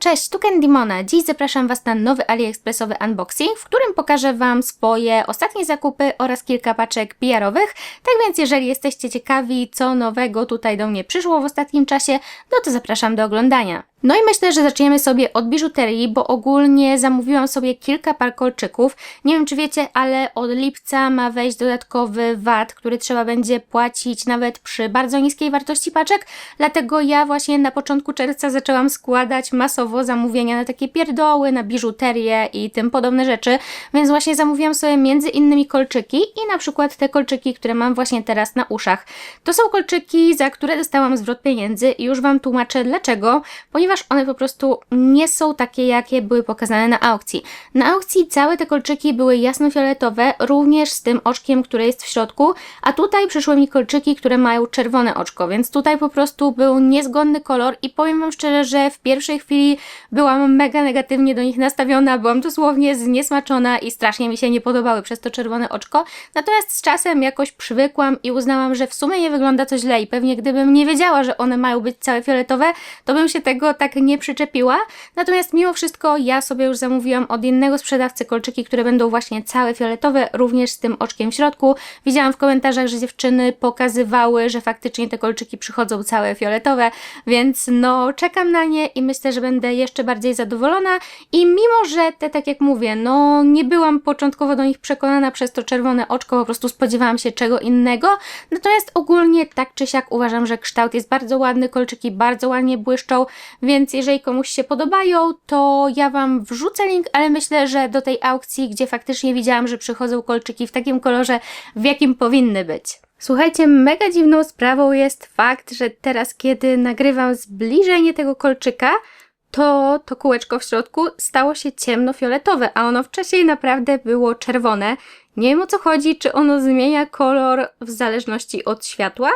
Cześć, tu Candymona. Dziś zapraszam Was na nowy AliExpressowy unboxing, w którym pokażę Wam swoje ostatnie zakupy oraz kilka paczek PR-owych. Tak więc jeżeli jesteście ciekawi, co nowego tutaj do mnie przyszło w ostatnim czasie, no to zapraszam do oglądania. No i myślę, że zaczniemy sobie od biżuterii, bo ogólnie zamówiłam sobie kilka par kolczyków. Nie wiem, czy wiecie, ale od lipca ma wejść dodatkowy VAT, który trzeba będzie płacić nawet przy bardzo niskiej wartości paczek. Dlatego ja właśnie na początku czerwca zaczęłam składać masowo zamówienia na takie pierdoły, na biżuterię i tym podobne rzeczy. Więc właśnie zamówiłam sobie między innymi kolczyki i na przykład te kolczyki, które mam właśnie teraz na uszach. To są kolczyki, za które dostałam zwrot pieniędzy i już Wam tłumaczę dlaczego, ponieważ one po prostu nie są takie, jakie były pokazane na aukcji. Na aukcji całe te kolczyki były jasnofioletowe, również z tym oczkiem, które jest w środku, a tutaj przyszły mi kolczyki, które mają czerwone oczko, więc tutaj po prostu był niezgodny kolor i powiem Wam szczerze, że w pierwszej chwili byłam mega negatywnie do nich nastawiona, byłam dosłownie zniesmaczona i strasznie mi się nie podobały przez to czerwone oczko, natomiast z czasem jakoś przywykłam i uznałam, że w sumie nie wygląda to źle i pewnie gdybym nie wiedziała, że one mają być całe fioletowe, to bym się tego tak nie przyczepiła. Natomiast mimo wszystko ja sobie już zamówiłam od innego sprzedawcy kolczyki, które będą właśnie całe fioletowe, również z tym oczkiem w środku. Widziałam w komentarzach, że dziewczyny pokazywały, że faktycznie te kolczyki przychodzą całe fioletowe, więc no czekam na nie i myślę, że będę jeszcze bardziej zadowolona. I mimo, że te, tak jak mówię, no nie byłam początkowo do nich przekonana przez to czerwone oczko, po prostu spodziewałam się czego innego. Natomiast ogólnie tak czy siak uważam, że kształt jest bardzo ładny, kolczyki bardzo ładnie błyszczą, więc jeżeli komuś się podobają, to ja Wam wrzucę link, ale myślę, że do tej aukcji, gdzie faktycznie widziałam, że przychodzą kolczyki w takim kolorze, w jakim powinny być. Słuchajcie, mega dziwną sprawą jest fakt, że teraz, kiedy nagrywam zbliżenie tego kolczyka, to to kółeczko w środku stało się ciemnofioletowe, a ono wcześniej naprawdę było czerwone. Nie wiem o co chodzi, czy ono zmienia kolor w zależności od światła?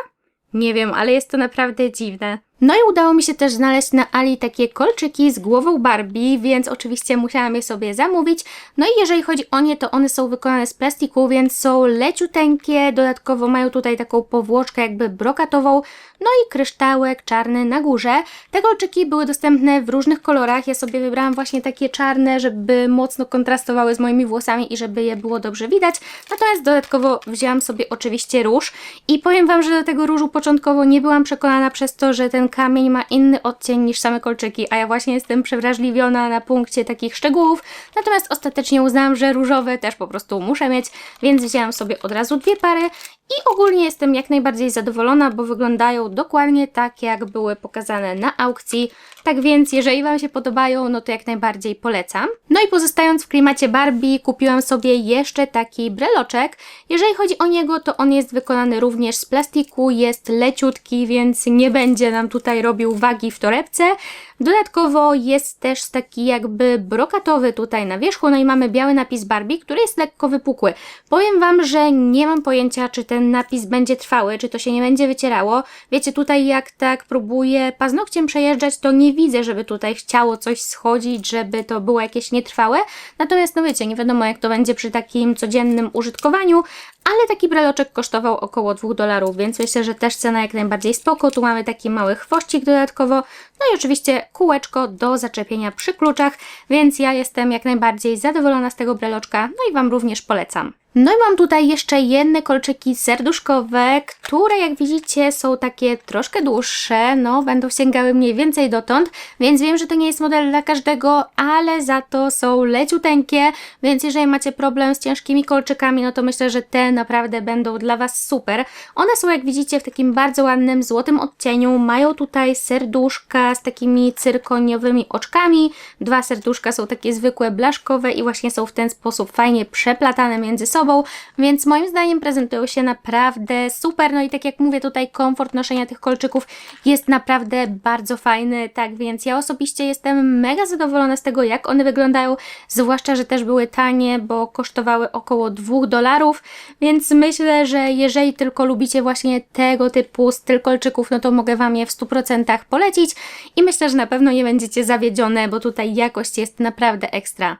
Nie wiem, ale jest to naprawdę dziwne. No i udało mi się też znaleźć na Ali takie kolczyki z głową Barbie, więc oczywiście musiałam je sobie zamówić. No i jeżeli chodzi o nie, to one są wykonane z plastiku, więc są leciuteńkie, dodatkowo mają tutaj taką powłoczkę jakby brokatową, no i kryształek czarny na górze. Te kolczyki były dostępne w różnych kolorach, ja sobie wybrałam właśnie takie czarne, żeby mocno kontrastowały z moimi włosami i żeby je było dobrze widać. Natomiast dodatkowo wzięłam sobie oczywiście róż i powiem Wam, że do tego różu początkowo nie byłam przekonana przez to, że ten kamień ma inny odcień niż same kolczyki, a ja właśnie jestem przewrażliwiona na punkcie takich szczegółów, natomiast ostatecznie uznałam, że różowe też po prostu muszę mieć, więc wzięłam sobie od razu dwie pary i ogólnie jestem jak najbardziej zadowolona, bo wyglądają dokładnie tak, jak były pokazane na aukcji. Tak więc, jeżeli Wam się podobają, no to jak najbardziej polecam. No i pozostając w klimacie Barbie, kupiłam sobie jeszcze taki breloczek. Jeżeli chodzi o niego, to on jest wykonany również z plastiku, jest leciutki, więc nie będzie nam tutaj robił wagi w torebce. Dodatkowo jest też taki jakby brokatowy tutaj na wierzchu, no i mamy biały napis Barbie, który jest lekko wypukły. Powiem Wam, że nie mam pojęcia, czy ten napis będzie trwały, czy to się nie będzie wycierało. Wiecie, tutaj jak tak próbuję paznokciem przejeżdżać, to nie widzę, żeby tutaj chciało coś schodzić, żeby to było jakieś nietrwałe. Natomiast no wiecie, nie wiadomo jak to będzie przy takim codziennym użytkowaniu, ale taki breloczek kosztował około 2 dolarów, więc myślę, że też cena jak najbardziej spoko. Tu mamy taki mały chwościk dodatkowo, no i oczywiście kółeczko do zaczepienia przy kluczach, więc ja jestem jak najbardziej zadowolona z tego breloczka, no i Wam również polecam. No i mam tutaj jeszcze jedne kolczyki serduszkowe, które jak widzicie są takie troszkę dłuższe, no będą sięgały mniej więcej dotąd, więc wiem, że to nie jest model dla każdego, ale za to są leciuteńkie, więc jeżeli macie problem z ciężkimi kolczykami, no to myślę, że te naprawdę będą dla Was super. One są jak widzicie w takim bardzo ładnym złotym odcieniu, mają tutaj serduszka z takimi cyrkoniowymi oczkami, dwa serduszka są takie zwykłe, blaszkowe i właśnie są w ten sposób fajnie przeplatane między sobą, więc moim zdaniem prezentują się naprawdę super. No i tak jak mówię, tutaj komfort noszenia tych kolczyków jest naprawdę bardzo fajny, tak więc ja osobiście jestem mega zadowolona z tego, jak one wyglądają, zwłaszcza, że też były tanie, bo kosztowały około 2 dolarów, więc myślę, że jeżeli tylko lubicie właśnie tego typu styl kolczyków, no to mogę Wam je w 100% polecić i myślę, że na pewno nie będziecie zawiedzione, bo tutaj jakość jest naprawdę ekstra.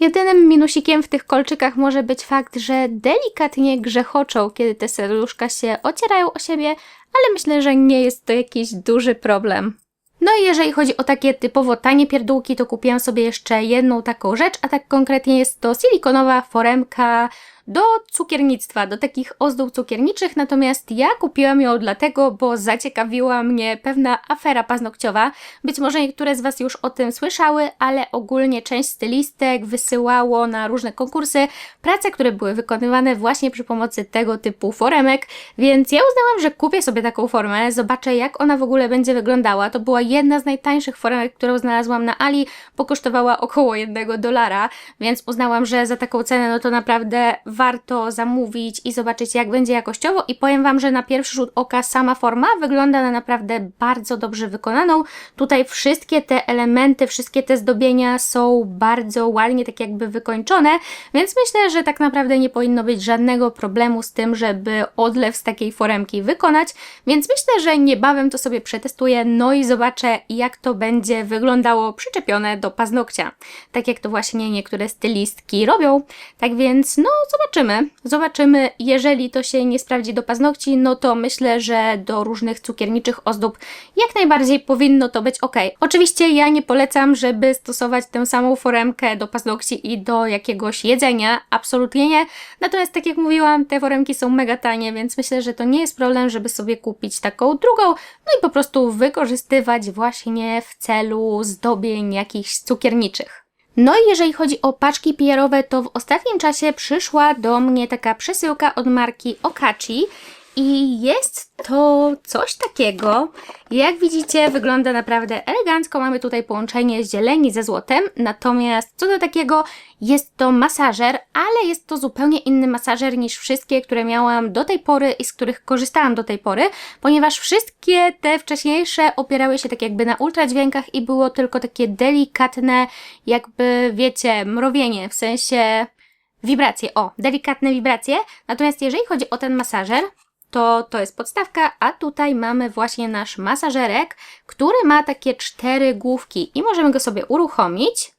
Jedynym minusikiem w tych kolczykach może być fakt, że delikatnie grzechoczą, kiedy te serduszka się ocierają o siebie, ale myślę, że nie jest to jakiś duży problem. No i jeżeli chodzi o takie typowo tanie pierdółki, to kupiłam sobie jeszcze jedną taką rzecz, a tak konkretnie jest to silikonowa foremka do cukiernictwa, do takich ozdób cukierniczych, natomiast ja kupiłam ją dlatego, bo zaciekawiła mnie pewna afera paznokciowa. Być może niektóre z Was już o tym słyszały, ale ogólnie część stylistek wysyłało na różne konkursy prace, które były wykonywane właśnie przy pomocy tego typu foremek, więc ja uznałam, że kupię sobie taką formę, zobaczę jak ona w ogóle będzie wyglądała. To była jedna z najtańszych foremek, którą znalazłam na Ali, bo kosztowała około jednego dolara, więc uznałam, że za taką cenę no to naprawdę warto zamówić i zobaczyć, jak będzie jakościowo. I powiem Wam, że na pierwszy rzut oka sama forma wygląda na naprawdę bardzo dobrze wykonaną. Tutaj wszystkie te elementy, wszystkie te zdobienia są bardzo ładnie, tak jakby wykończone, więc myślę, że tak naprawdę nie powinno być żadnego problemu z tym, żeby odlew z takiej foremki wykonać. Więc myślę, że niebawem to sobie przetestuję, no i zobaczę, jak to będzie wyglądało przyczepione do paznokcia. Tak jak to właśnie niektóre stylistki robią. Tak więc, no, zobaczymy zobaczymy. Zobaczymy, jeżeli to się nie sprawdzi do paznokci, no to myślę, że do różnych cukierniczych ozdób jak najbardziej powinno to być ok. Oczywiście ja nie polecam, żeby stosować tę samą foremkę do paznokci i do jakiegoś jedzenia, absolutnie nie. Natomiast tak jak mówiłam, te foremki są mega tanie, więc myślę, że to nie jest problem, żeby sobie kupić taką drugą, no i po prostu wykorzystywać właśnie w celu zdobień jakichś cukierniczych. No i jeżeli chodzi o paczki PR-owe, to w ostatnim czasie przyszła do mnie taka przesyłka od marki Okachi i jest to coś takiego. Jak widzicie, wygląda naprawdę elegancko. Mamy tutaj połączenie zieleni ze złotem. Natomiast co do takiego, jest to masażer, ale jest to zupełnie inny masażer niż wszystkie, które miałam do tej pory i z których korzystałam do tej pory, ponieważ wszystkie te wcześniejsze opierały się tak jakby na ultradźwiękach i było tylko takie delikatne, jakby wiecie, mrowienie, w sensie wibracje, o, delikatne wibracje. Natomiast jeżeli chodzi o ten masażer, to to jest podstawka, a tutaj mamy właśnie nasz masażerek, który ma takie cztery główki i możemy go sobie uruchomić.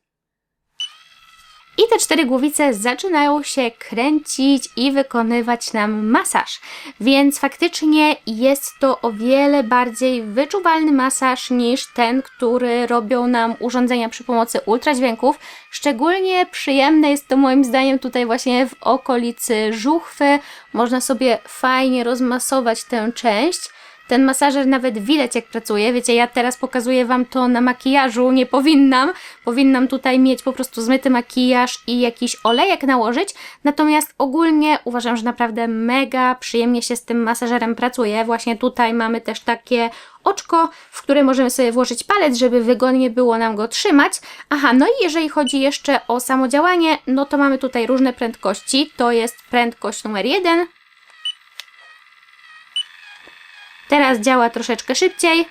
I te cztery głowice zaczynają się kręcić i wykonywać nam masaż. Więc faktycznie jest to o wiele bardziej wyczuwalny masaż niż ten, który robią nam urządzenia przy pomocy ultradźwięków. Szczególnie przyjemne jest to moim zdaniem tutaj właśnie w okolicy żuchwy. Można sobie fajnie rozmasować tę część. Ten masażer nawet widać jak pracuje. Wiecie, ja teraz pokazuję Wam to na makijażu, nie powinnam. Powinnam tutaj mieć po prostu zmyty makijaż i jakiś olejek nałożyć. Natomiast ogólnie uważam, że naprawdę mega przyjemnie się z tym masażerem pracuje. Właśnie tutaj mamy też takie oczko, w które możemy sobie włożyć palec, żeby wygodnie było nam go trzymać. Aha, no i jeżeli chodzi jeszcze o samo działanie, no to mamy tutaj różne prędkości. To jest prędkość numer jeden, Teraz działa troszeczkę szybciej.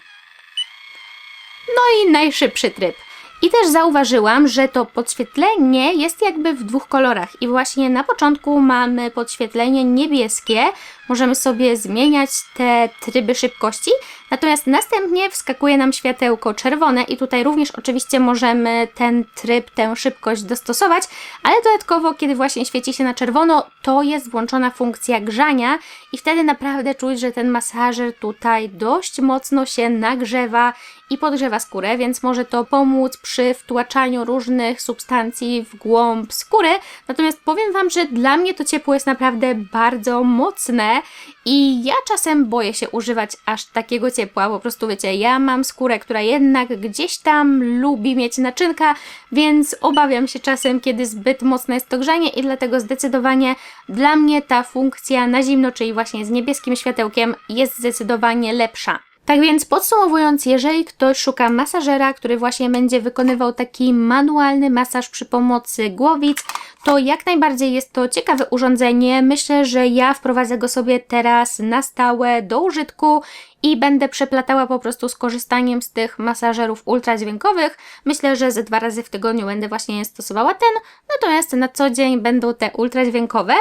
No i najszybszy tryb. I też zauważyłam, że to podświetlenie jest jakby w dwóch kolorach. I właśnie na początku mamy podświetlenie niebieskie. Możemy sobie zmieniać te tryby szybkości. Natomiast następnie wskakuje nam światełko czerwone i tutaj również oczywiście możemy ten tryb, tę szybkość dostosować, ale dodatkowo, kiedy właśnie świeci się na czerwono, to jest włączona funkcja grzania i wtedy naprawdę czuć, że ten masażer tutaj dość mocno się nagrzewa i podgrzewa skórę, więc może to pomóc przy wtłaczaniu różnych substancji w głąb skóry. Natomiast powiem Wam, że dla mnie to ciepło jest naprawdę bardzo mocne i ja czasem boję się używać aż takiego ciepła. Po prostu wiecie, ja mam skórę, która jednak gdzieś tam lubi mieć naczynka, więc obawiam się czasem, kiedy zbyt mocne jest to grzanie i dlatego zdecydowanie dla mnie ta funkcja na zimno, czyli właśnie z niebieskim światełkiem jest zdecydowanie lepsza. Tak więc podsumowując, jeżeli ktoś szuka masażera, który właśnie będzie wykonywał taki manualny masaż przy pomocy głowic, to jak najbardziej jest to ciekawe urządzenie. Myślę, że ja wprowadzę go sobie teraz na stałe do użytku i będę przeplatała po prostu z korzystaniem z tych masażerów ultradźwiękowych. Myślę, że ze dwa razy w tygodniu będę właśnie stosowała ten, natomiast na co dzień będą te ultradźwiękowe,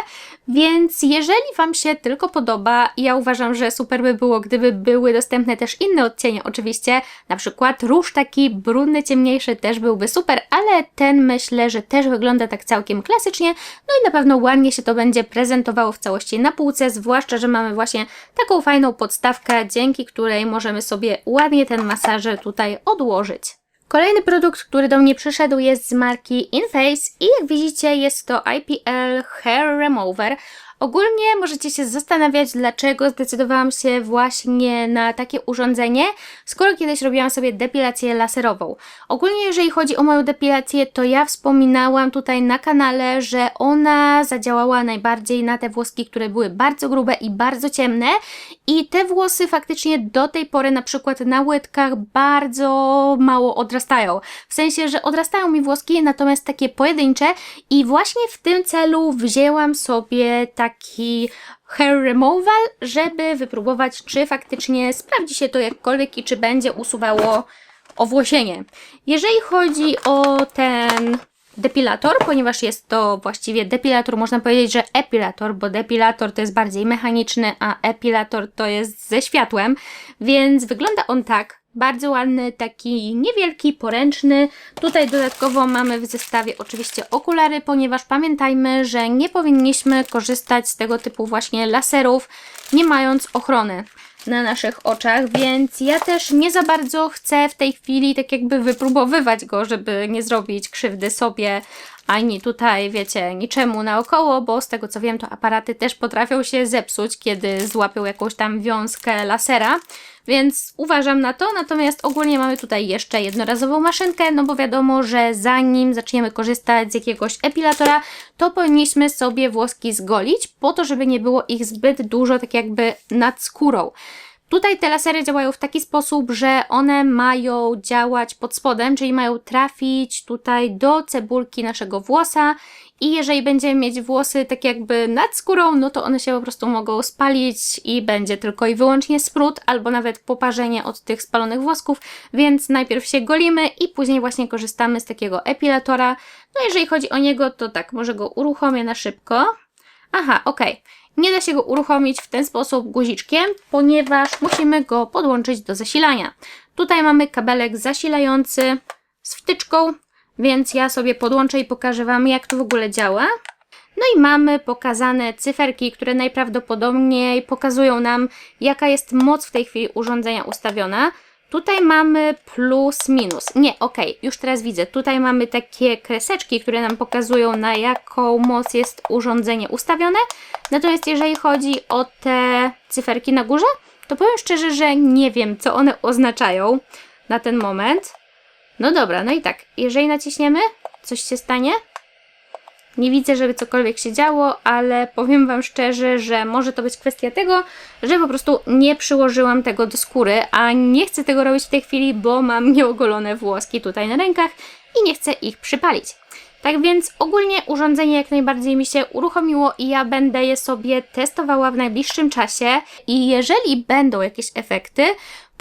więc jeżeli Wam się tylko podoba, ja uważam, że super by było, gdyby były dostępne też inne odcienie. Oczywiście, na przykład róż taki brudny, ciemniejszy też byłby super, ale ten myślę, że też wygląda tak całkiem klasycznie, no i na pewno ładnie się to będzie prezentowało w całości na półce, zwłaszcza, że mamy właśnie taką fajną podstawkę, dzięki dzięki której możemy sobie ładnie ten masażer tutaj odłożyć. Kolejny produkt, który do mnie przyszedł jest z marki InFace i jak widzicie jest to IPL Hair Remover. Ogólnie możecie się zastanawiać, dlaczego zdecydowałam się właśnie na takie urządzenie, skoro kiedyś robiłam sobie depilację laserową. Ogólnie, jeżeli chodzi o moją depilację, to ja wspominałam tutaj na kanale, że ona zadziałała najbardziej na te włoski, które były bardzo grube i bardzo ciemne. I te włosy faktycznie do tej pory, na przykład na łydkach, bardzo mało odrastają. W sensie, że odrastają mi włoski, natomiast takie pojedyncze. I właśnie w tym celu wzięłam sobie taki hair removal, żeby wypróbować, czy faktycznie sprawdzi się to jakkolwiek i czy będzie usuwało owłosienie. Jeżeli chodzi o ten depilator, ponieważ jest to właściwie depilator, można powiedzieć, że epilator, bo depilator to jest bardziej mechaniczny, a epilator to jest ze światłem, więc wygląda on tak. Bardzo ładny, taki niewielki, poręczny. Tutaj dodatkowo mamy w zestawie oczywiście okulary, ponieważ pamiętajmy, że nie powinniśmy korzystać z tego typu właśnie laserów, nie mając ochrony na naszych oczach, więc ja też nie za bardzo chcę w tej chwili tak jakby wypróbowywać go, żeby nie zrobić krzywdy sobie, ani tutaj, wiecie, niczemu naokoło, bo z tego co wiem, to aparaty też potrafią się zepsuć, kiedy złapią jakąś tam wiązkę lasera, więc uważam na to, natomiast ogólnie mamy tutaj jeszcze jednorazową maszynkę, no bo wiadomo, że zanim zaczniemy korzystać z jakiegoś epilatora, to powinniśmy sobie włoski zgolić, po to, żeby nie było ich zbyt dużo, tak jakby nad skórą. Tutaj te lasery działają w taki sposób, że one mają działać pod spodem, czyli mają trafić tutaj do cebulki naszego włosa i jeżeli będziemy mieć włosy tak jakby nad skórą, no to one się po prostu mogą spalić i będzie tylko i wyłącznie sprut albo nawet poparzenie od tych spalonych włosków, więc najpierw się golimy i później właśnie korzystamy z takiego epilatora. No jeżeli chodzi o niego, to tak, może go uruchomię na szybko. Aha, okej. Okay. Nie da się go uruchomić w ten sposób guziczkiem, ponieważ musimy go podłączyć do zasilania. Tutaj mamy kabelek zasilający z wtyczką, więc ja sobie podłączę i pokażę Wam, jak to w ogóle działa. No i mamy pokazane cyferki, które najprawdopodobniej pokazują nam, jaka jest moc w tej chwili urządzenia ustawiona. Tutaj mamy plus, minus. Nie, ok, już teraz widzę. Tutaj mamy takie kreseczki, które nam pokazują, na jaką moc jest urządzenie ustawione. Natomiast jeżeli chodzi o te cyferki na górze, to powiem szczerze, że nie wiem, co one oznaczają na ten moment. No dobra, no i tak, jeżeli naciśniemy, coś się stanie? Nie widzę, żeby cokolwiek się działo, ale powiem Wam szczerze, że może to być kwestia tego, że po prostu nie przyłożyłam tego do skóry, a nie chcę tego robić w tej chwili, bo mam nieogolone włoski tutaj na rękach i nie chcę ich przypalić. Tak więc ogólnie urządzenie jak najbardziej mi się uruchomiło i ja będę je sobie testowała w najbliższym czasie i jeżeli będą jakieś efekty,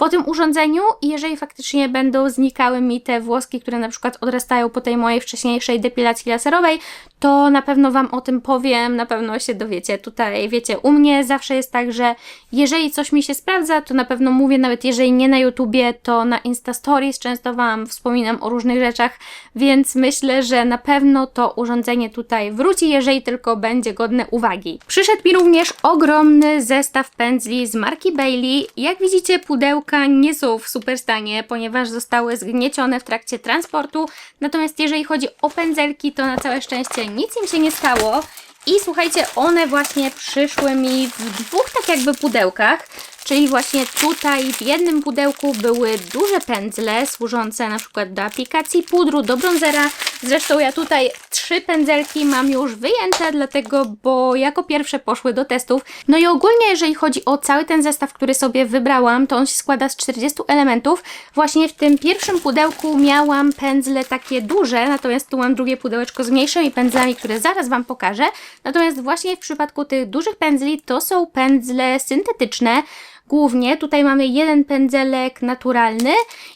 po tym urządzeniu i jeżeli faktycznie będą znikały mi te włoski, które na przykład odrastają po tej mojej wcześniejszej depilacji laserowej, to na pewno Wam o tym powiem, na pewno się dowiecie. Tutaj, wiecie, u mnie zawsze jest tak, że jeżeli coś mi się sprawdza, to na pewno mówię, nawet jeżeli nie na YouTubie, to na Insta Stories często Wam wspominam o różnych rzeczach, więc myślę, że na pewno to urządzenie tutaj wróci, jeżeli tylko będzie godne uwagi. Przyszedł mi również ogromny zestaw pędzli z marki Bailey. Jak widzicie, pudełko nie są w super stanie, ponieważ zostały zgniecione w trakcie transportu. Natomiast jeżeli chodzi o pędzelki, to na całe szczęście nic im się nie stało. I słuchajcie, one właśnie przyszły mi w dwóch tak jakby pudełkach. Czyli właśnie tutaj w jednym pudełku były duże pędzle służące na przykład do aplikacji pudru, do bronzera. Zresztą ja tutaj trzy pędzelki mam już wyjęte, dlatego, bo jako pierwsze poszły do testów. No i ogólnie jeżeli chodzi o cały ten zestaw, który sobie wybrałam, to on się składa z 40 elementów. Właśnie w tym pierwszym pudełku miałam pędzle takie duże, natomiast tu mam drugie pudełeczko z mniejszymi pędzlami, które zaraz Wam pokażę. Natomiast właśnie w przypadku tych dużych pędzli to są pędzle syntetyczne, głównie. Tutaj mamy jeden pędzelek naturalny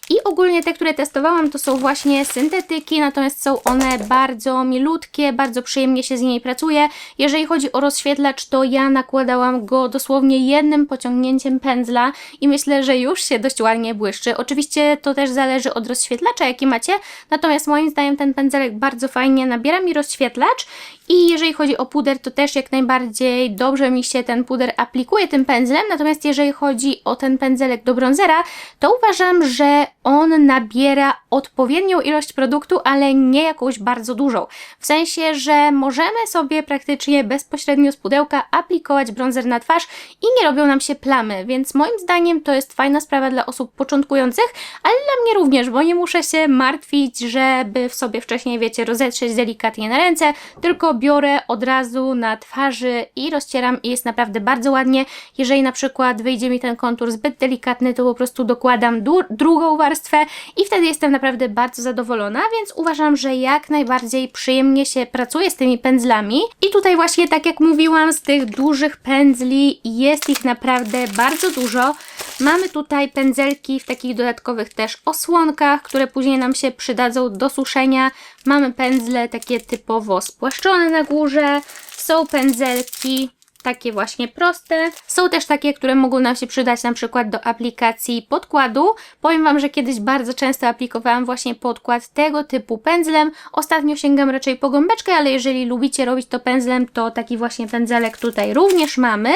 i ogólnie te, które testowałam, to są właśnie syntetyki, natomiast są one bardzo milutkie, bardzo przyjemnie się z nimi pracuje. Jeżeli chodzi o rozświetlacz, to ja nakładałam go dosłownie jednym pociągnięciem pędzla i myślę, że już się dość ładnie błyszczy. Oczywiście to też zależy od rozświetlacza, jaki macie, natomiast moim zdaniem ten pędzelek bardzo fajnie nabiera mi rozświetlacz I jeżeli chodzi o puder, to też jak najbardziej dobrze mi się ten puder aplikuje tym pędzlem, natomiast jeżeli chodzi o ten pędzelek do bronzera, to uważam, że on nabiera odpowiednią ilość produktu, ale nie jakąś bardzo dużą. W sensie, że możemy sobie praktycznie bezpośrednio z pudełka aplikować bronzer na twarz i nie robią nam się plamy, więc moim zdaniem to jest fajna sprawa dla osób początkujących, ale dla mnie również, bo nie muszę się martwić, żeby w sobie wcześniej, wiecie, rozetrzeć delikatnie na ręce, tylko biorę od razu na twarzy i rozcieram i jest naprawdę bardzo ładnie. Jeżeli na przykład wyjdzie mi ten kontur zbyt delikatny, to po prostu dokładam drugą warstwę i wtedy jestem naprawdę bardzo zadowolona, więc uważam, że jak najbardziej przyjemnie się pracuje z tymi pędzlami. I tutaj właśnie, tak jak mówiłam, z tych dużych pędzli jest ich naprawdę bardzo dużo. Mamy tutaj pędzelki w takich dodatkowych też osłonkach, które później nam się przydadzą do suszenia. Mamy pędzle takie typowo spłaszczone na górze. Są pędzelki takie właśnie proste. Są też takie, które mogą nam się przydać na przykład do aplikacji podkładu. Powiem Wam, że kiedyś bardzo często aplikowałam właśnie podkład tego typu pędzlem. Ostatnio sięgam raczej po gąbeczkę, ale jeżeli lubicie robić to pędzlem, to taki właśnie pędzelek tutaj również mamy.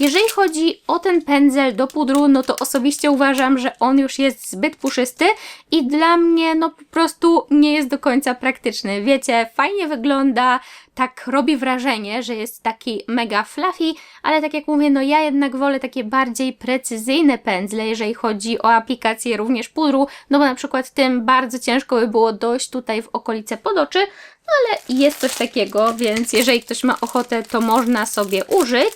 Jeżeli chodzi o ten pędzel do pudru, no to osobiście uważam, że on już jest zbyt puszysty i dla mnie no po prostu nie jest do końca praktyczny. Wiecie, fajnie wygląda, tak robi wrażenie, że jest taki mega fluffy, ale tak jak mówię, no ja jednak wolę takie bardziej precyzyjne pędzle, jeżeli chodzi o aplikację również pudru, no bo na przykład tym bardzo ciężko by było dojść tutaj w okolice pod oczy, no ale jest coś takiego, więc jeżeli ktoś ma ochotę, to można sobie użyć.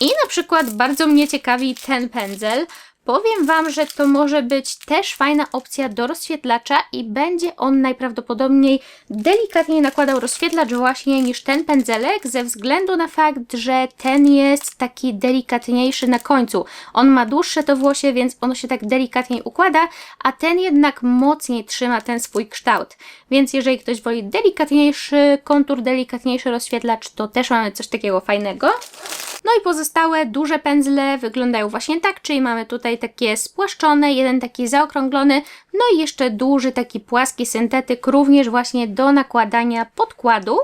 I na przykład bardzo mnie ciekawi ten pędzel. Powiem Wam, że to może być też fajna opcja do rozświetlacza i będzie on najprawdopodobniej delikatniej nakładał rozświetlacz właśnie niż ten pędzelek, ze względu na fakt, że ten jest taki delikatniejszy na końcu. On ma dłuższe to włosie, więc ono się tak delikatniej układa, a ten jednak mocniej trzyma ten swój kształt. Więc jeżeli ktoś woli delikatniejszy kontur, delikatniejszy rozświetlacz, to też mamy coś takiego fajnego. No i pozostałe duże pędzle wyglądają właśnie tak, czyli mamy tutaj takie spłaszczone, jeden taki zaokrąglony, no i jeszcze duży taki płaski syntetyk, również właśnie do nakładania podkładu.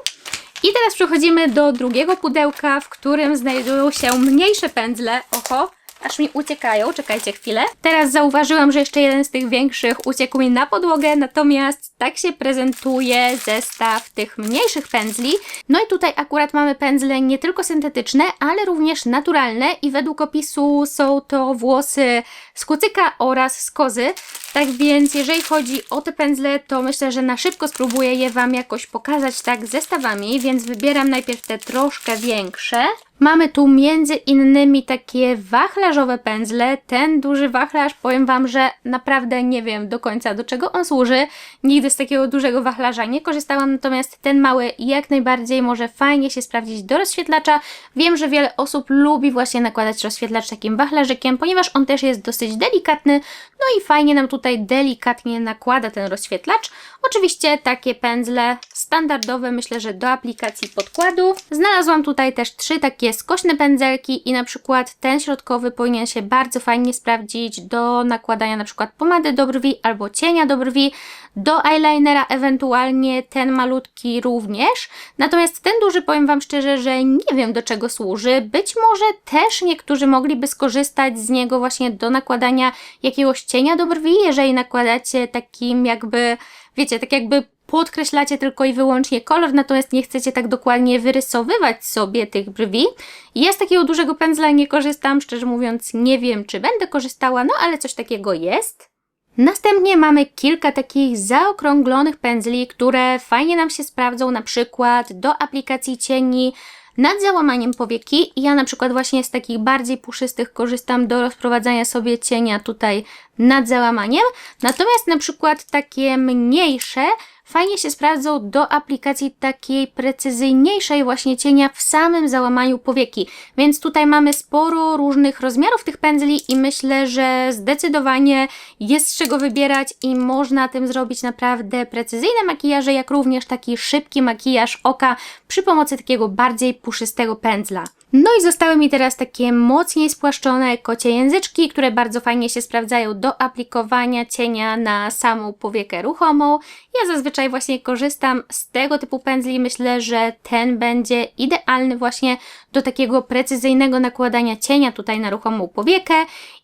I teraz przechodzimy do drugiego pudełka, w którym znajdują się mniejsze pędzle. Oho, aż mi uciekają, czekajcie chwilę. Teraz zauważyłam, że jeszcze jeden z tych większych uciekł mi na podłogę, natomiast tak się prezentuje zestaw tych mniejszych pędzli. No i tutaj akurat mamy pędzle nie tylko syntetyczne, ale również naturalne i według opisu są to włosy z kucyka oraz z kozy. Tak więc jeżeli chodzi o te pędzle, to myślę, że na szybko spróbuję je Wam jakoś pokazać tak zestawami, więc wybieram najpierw te troszkę większe. Mamy tu między innymi takie wachlarzowe pędzle. Ten duży wachlarz, powiem Wam, że naprawdę nie wiem do końca do czego on służy. Nigdy z takiego dużego wachlarza nie korzystałam, natomiast ten mały jak najbardziej może fajnie się sprawdzić do rozświetlacza. Wiem, że wiele osób lubi właśnie nakładać rozświetlacz takim wachlarzykiem, ponieważ on też jest dosyć delikatny, no i fajnie nam tutaj delikatnie nakłada ten rozświetlacz. Oczywiście takie pędzle standardowe, myślę, że do aplikacji podkładu. Znalazłam tutaj też trzy takie skośne pędzelki i na przykład ten środkowy powinien się bardzo fajnie sprawdzić do nakładania na przykład pomady do brwi albo cienia do brwi, do eyelinera ewentualnie ten malutki również. Natomiast ten duży powiem Wam szczerze, że nie wiem do czego służy. Być może też niektórzy mogliby skorzystać z niego właśnie do nakładania jakiegoś cienia do brwi, jeżeli nakładacie takim jakby, wiecie, tak jakby podkreślacie tylko i wyłącznie kolor, natomiast nie chcecie tak dokładnie wyrysowywać sobie tych brwi. Ja z takiego dużego pędzla nie korzystam, szczerze mówiąc nie wiem, czy będę korzystała, no ale coś takiego jest. Następnie mamy kilka takich zaokrąglonych pędzli, które fajnie nam się sprawdzą na przykład do aplikacji cieni nad załamaniem powieki. Ja na przykład właśnie z takich bardziej puszystych korzystam do rozprowadzania sobie cienia tutaj nad załamaniem. Natomiast na przykład takie mniejsze fajnie się sprawdzą do aplikacji takiej precyzyjniejszej właśnie cienia w samym załamaniu powieki. Więc tutaj mamy sporo różnych rozmiarów tych pędzli i myślę, że zdecydowanie jest z czego wybierać i można tym zrobić naprawdę precyzyjne makijaże, jak również taki szybki makijaż oka przy pomocy takiego bardziej puszystego pędzla. No i zostały mi teraz takie mocniej spłaszczone kocie języczki, które bardzo fajnie się sprawdzają do aplikowania cienia na samą powiekę ruchomą. Ja zazwyczaj właśnie korzystam z tego typu pędzli. Myślę, że ten będzie idealny właśnie do takiego precyzyjnego nakładania cienia tutaj na ruchomą powiekę.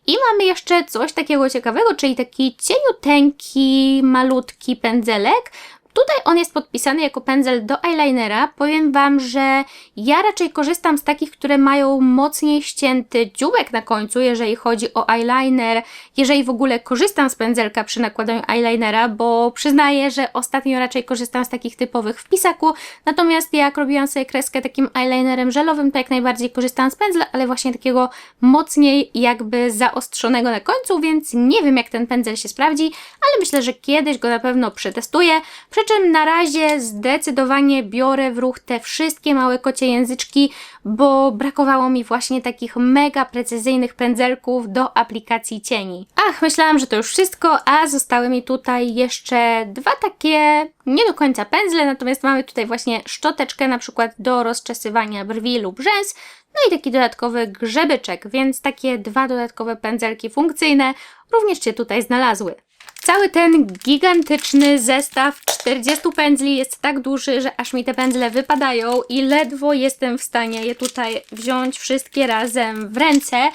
I mamy jeszcze coś takiego ciekawego, czyli taki cieniuteńki, malutki pędzelek, Tutaj on jest podpisany jako pędzel do eyelinera. Powiem Wam, że ja raczej korzystam z takich, które mają mocniej ścięty dzióbek na końcu, jeżeli chodzi o eyeliner, jeżeli w ogóle korzystam z pędzelka przy nakładaniu eyelinera, bo przyznaję, że ostatnio raczej korzystam z takich typowych w pisaku, natomiast jak robiłam sobie kreskę takim eyelinerem żelowym, to jak najbardziej korzystam z pędzla, ale właśnie takiego mocniej jakby zaostrzonego na końcu, więc nie wiem jak ten pędzel się sprawdzi, ale myślę, że kiedyś go na pewno przetestuję. Przy czym na razie zdecydowanie biorę w ruch te wszystkie małe kocie języczki, bo brakowało mi właśnie takich mega precyzyjnych pędzelków do aplikacji cieni. Ach, myślałam, że to już wszystko, a zostały mi tutaj jeszcze dwa takie nie do końca pędzle, natomiast mamy tutaj właśnie szczoteczkę na przykład do rozczesywania brwi lub rzęs, no i taki dodatkowy grzebyczek, więc takie dwa dodatkowe pędzelki funkcyjne również się tutaj znalazły. Cały ten gigantyczny zestaw 40 pędzli jest tak duży, że aż mi te pędzle wypadają i ledwo jestem w stanie je tutaj wziąć wszystkie razem w ręce.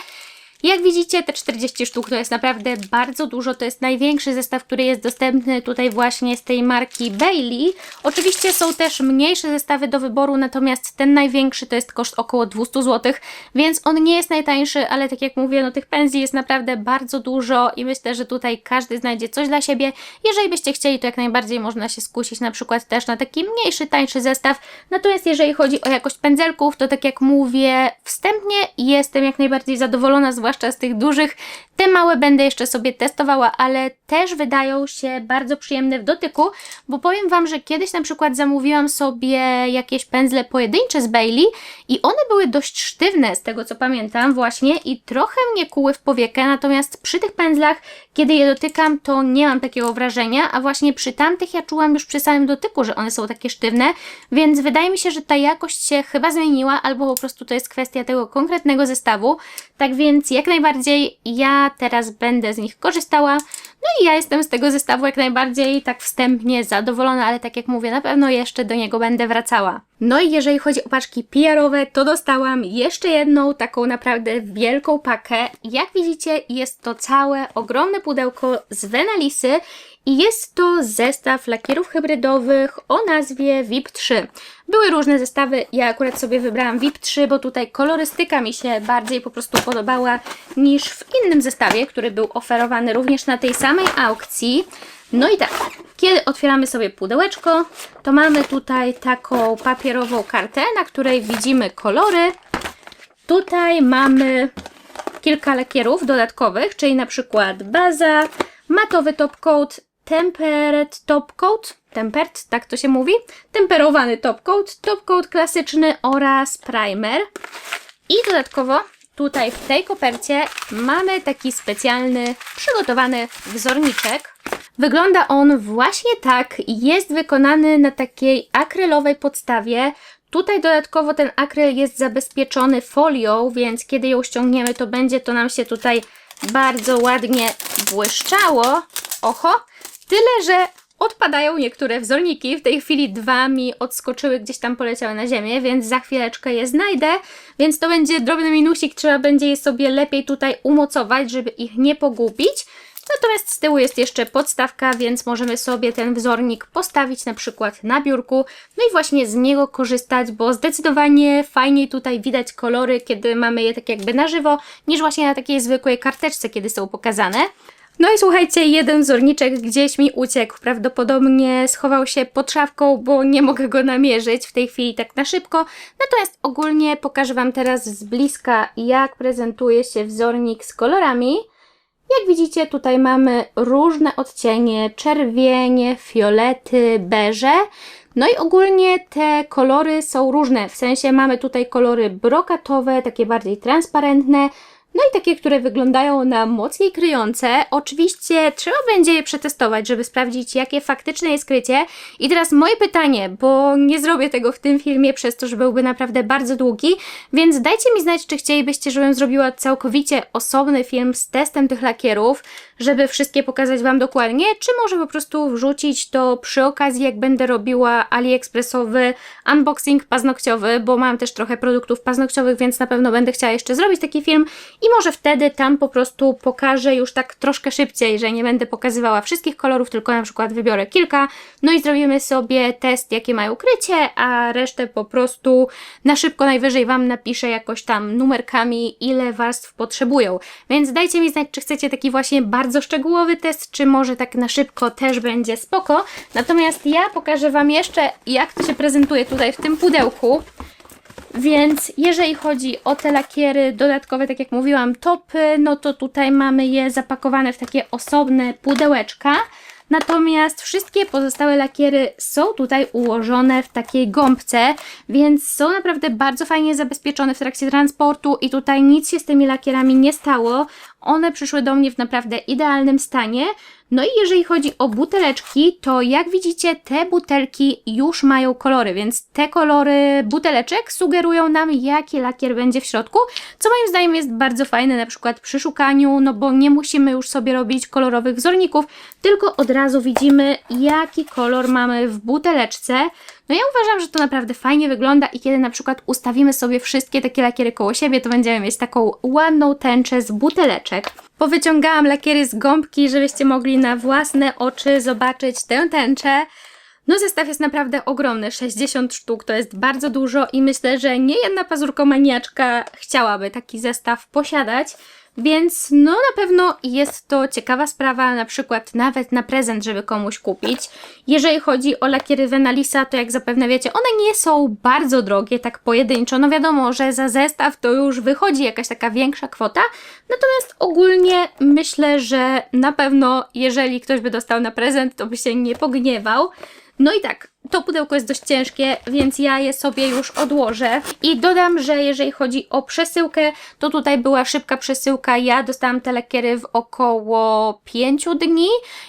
Jak widzicie, te 40 sztuk to jest naprawdę bardzo dużo. To jest największy zestaw, który jest dostępny tutaj właśnie z tej marki Bailey. Oczywiście są też mniejsze zestawy do wyboru, natomiast ten największy to jest koszt około 200 zł, więc on nie jest najtańszy, ale tak jak mówię, no tych pędzli jest naprawdę bardzo dużo i myślę, że tutaj każdy znajdzie coś dla siebie. Jeżeli byście chcieli, to jak najbardziej można się skusić na przykład też na taki mniejszy, tańszy zestaw. Natomiast jeżeli chodzi o jakość pędzelków, to tak jak mówię, wstępnie jestem jak najbardziej zadowolona, zwłaszcza zwłaszcza z tych dużych. Te małe będę jeszcze sobie testowała, ale też wydają się bardzo przyjemne w dotyku, bo powiem Wam, że kiedyś na przykład zamówiłam sobie jakieś pędzle pojedyncze z Bailey i one były dość sztywne z tego co pamiętam właśnie i trochę mnie kuły w powiekę, natomiast przy tych pędzlach, kiedy je dotykam, to nie mam takiego wrażenia, a właśnie przy tamtych ja czułam już przy samym dotyku, że one są takie sztywne, więc wydaje mi się, że ta jakość się chyba zmieniła, albo po prostu to jest kwestia tego konkretnego zestawu. Tak więc jak najbardziej ja teraz będę z nich korzystała. No i ja jestem z tego zestawu jak najbardziej tak wstępnie zadowolona, ale tak jak mówię, na pewno jeszcze do niego będę wracała. No i jeżeli chodzi o paczki PR-owe, to dostałam jeszcze jedną taką naprawdę wielką pakę. Jak widzicie, jest to całe ogromne pudełko z Venalisy i jest to zestaw lakierów hybrydowych o nazwie VIP 3. Były różne zestawy, ja akurat sobie wybrałam VIP 3, bo tutaj kolorystyka mi się bardziej po prostu podobała niż w innym zestawie, który był oferowany również na tej samej aukcji. No i tak, kiedy otwieramy sobie pudełeczko, to mamy tutaj taką papierową kartę, na której widzimy kolory. Tutaj mamy kilka lakierów dodatkowych, czyli na przykład baza, matowy top coat, tempered top coat, tempered, tak to się mówi, temperowany top coat, top coat klasyczny oraz primer. I dodatkowo tutaj w tej kopercie mamy taki specjalny, przygotowany wzorniczek. Wygląda on właśnie tak, jest wykonany na takiej akrylowej podstawie. Tutaj dodatkowo ten akryl jest zabezpieczony folią, więc kiedy ją ściągniemy, to będzie to nam się tutaj bardzo ładnie błyszczało. Oho, tyle że odpadają niektóre wzorniki. W tej chwili dwa mi odskoczyły, gdzieś tam poleciały na ziemię, więc za chwileczkę je znajdę. Więc to będzie drobny minusik, trzeba będzie je sobie lepiej tutaj umocować, żeby ich nie pogubić. Natomiast z tyłu jest jeszcze podstawka, więc możemy sobie ten wzornik postawić na przykład na biurku, no i właśnie z niego korzystać, bo zdecydowanie fajniej tutaj widać kolory, kiedy mamy je tak jakby na żywo, niż właśnie na takiej zwykłej karteczce, kiedy są pokazane. No i słuchajcie, jeden wzorniczek gdzieś mi uciekł. Prawdopodobnie schował się pod szafką, bo nie mogę go namierzyć w tej chwili tak na szybko. Natomiast ogólnie pokażę Wam teraz z bliska, jak prezentuje się wzornik z kolorami. Jak widzicie, tutaj mamy różne odcienie, czerwienie, fiolety, beże. No i ogólnie te kolory są różne, w sensie mamy tutaj kolory brokatowe, takie bardziej transparentne, No i takie, które wyglądają na mocniej kryjące. Oczywiście trzeba będzie je przetestować, żeby sprawdzić, jakie faktyczne jest krycie. I teraz moje pytanie, bo nie zrobię tego w tym filmie przez to, że byłby naprawdę bardzo długi, więc dajcie mi znać, czy chcielibyście, żebym zrobiła całkowicie osobny film z testem tych lakierów, żeby wszystkie pokazać Wam dokładnie, czy może po prostu wrzucić to przy okazji, jak będę robiła AliExpressowy unboxing paznokciowy, bo mam też trochę produktów paznokciowych, więc na pewno będę chciała jeszcze zrobić taki film może wtedy tam po prostu pokażę już tak troszkę szybciej, że nie będę pokazywała wszystkich kolorów, tylko na przykład wybiorę kilka, no i zrobimy sobie test, jakie mają krycie, a resztę po prostu na szybko najwyżej Wam napiszę jakoś tam numerkami, ile warstw potrzebują. Więc dajcie mi znać, czy chcecie taki właśnie bardzo szczegółowy test, czy może tak na szybko też będzie spoko. Natomiast ja pokażę Wam jeszcze, jak to się prezentuje tutaj w tym pudełku. Więc jeżeli chodzi o te lakiery dodatkowe, tak jak mówiłam, topy, no to tutaj mamy je zapakowane w takie osobne pudełeczka. Natomiast wszystkie pozostałe lakiery są tutaj ułożone w takiej gąbce, więc są naprawdę bardzo fajnie zabezpieczone w trakcie transportu i tutaj nic się z tymi lakierami nie stało. One przyszły do mnie w naprawdę idealnym stanie. No i jeżeli chodzi o buteleczki, to jak widzicie, te butelki już mają kolory, więc te kolory buteleczek sugerują nam, jaki lakier będzie w środku, co moim zdaniem jest bardzo fajne na przykład przy szukaniu, no bo nie musimy już sobie robić kolorowych wzorników, tylko od razu widzimy, jaki kolor mamy w buteleczce. No ja uważam, że to naprawdę fajnie wygląda i kiedy na przykład ustawimy sobie wszystkie takie lakiery koło siebie, to będziemy mieć taką ładną tęczę z buteleczek. Powyciągałam lakiery z gąbki, żebyście mogli na własne oczy zobaczyć tę tęczę. No zestaw jest naprawdę ogromny, 60 sztuk to jest bardzo dużo i myślę, że nie jedna pazurkomaniaczka chciałaby taki zestaw posiadać. Więc no na pewno jest to ciekawa sprawa, na przykład nawet na prezent, żeby komuś kupić. Jeżeli chodzi o lakiery Venalisa, to jak zapewne wiecie, one nie są bardzo drogie, tak pojedynczo. No wiadomo, że za zestaw to już wychodzi jakaś taka większa kwota. Natomiast ogólnie myślę, że na pewno jeżeli ktoś by dostał na prezent, to by się nie pogniewał. No i tak, to pudełko jest dość ciężkie, więc ja je sobie już odłożę. I dodam, że jeżeli chodzi o przesyłkę, to tutaj była szybka przesyłka. Ja dostałam te lakiery w około 5 dni.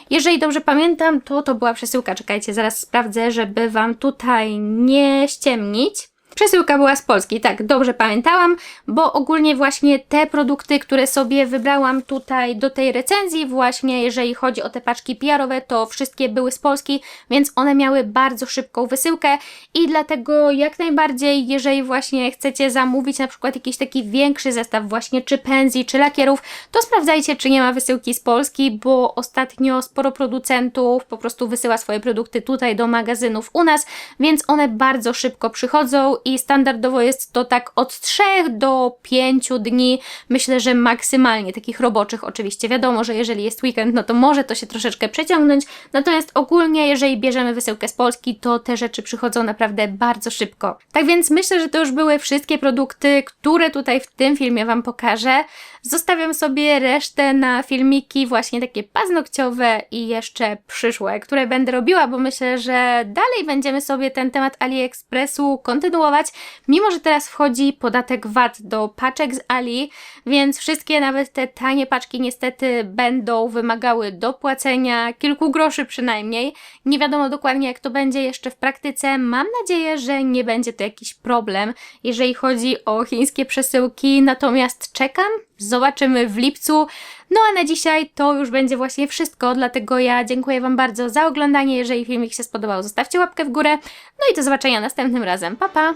Jeżeli dobrze pamiętam, to to była przesyłka. Czekajcie, zaraz sprawdzę, żeby Wam tutaj nie ściemnić. Przesyłka była z Polski, tak, dobrze pamiętałam, bo ogólnie właśnie te produkty, które sobie wybrałam tutaj do tej recenzji, właśnie jeżeli chodzi o te paczki PR-owe, to wszystkie były z Polski, więc one miały bardzo szybką wysyłkę i dlatego jak najbardziej, jeżeli właśnie chcecie zamówić na przykład jakiś taki większy zestaw właśnie czy pędzi, czy lakierów, to sprawdzajcie, czy nie ma wysyłki z Polski, bo ostatnio sporo producentów po prostu wysyła swoje produkty tutaj do magazynów u nas, więc one bardzo szybko przychodzą i standardowo jest to tak od 3 do 5 dni, myślę, że maksymalnie takich roboczych oczywiście. Wiadomo, że jeżeli jest weekend, no to może to się troszeczkę przeciągnąć, natomiast ogólnie jeżeli bierzemy wysyłkę z Polski, to te rzeczy przychodzą naprawdę bardzo szybko. Tak więc myślę, że to już były wszystkie produkty, które tutaj w tym filmie Wam pokażę. Zostawiam sobie resztę na filmiki właśnie takie paznokciowe i jeszcze przyszłe, które będę robiła, bo myślę, że dalej będziemy sobie ten temat AliExpressu kontynuować, mimo że teraz wchodzi podatek VAT do paczek z Ali, więc wszystkie, nawet te tanie paczki niestety będą wymagały dopłacenia kilku groszy przynajmniej. Nie wiadomo dokładnie jak to będzie jeszcze w praktyce. Mam nadzieję, że nie będzie to jakiś problem, jeżeli chodzi o chińskie przesyłki, natomiast czekam Zobaczymy w lipcu. No a na dzisiaj to już będzie właśnie wszystko, dlatego ja dziękuję Wam bardzo za oglądanie. Jeżeli filmik się spodobał, zostawcie łapkę w górę. No i do zobaczenia następnym razem. Pa, pa!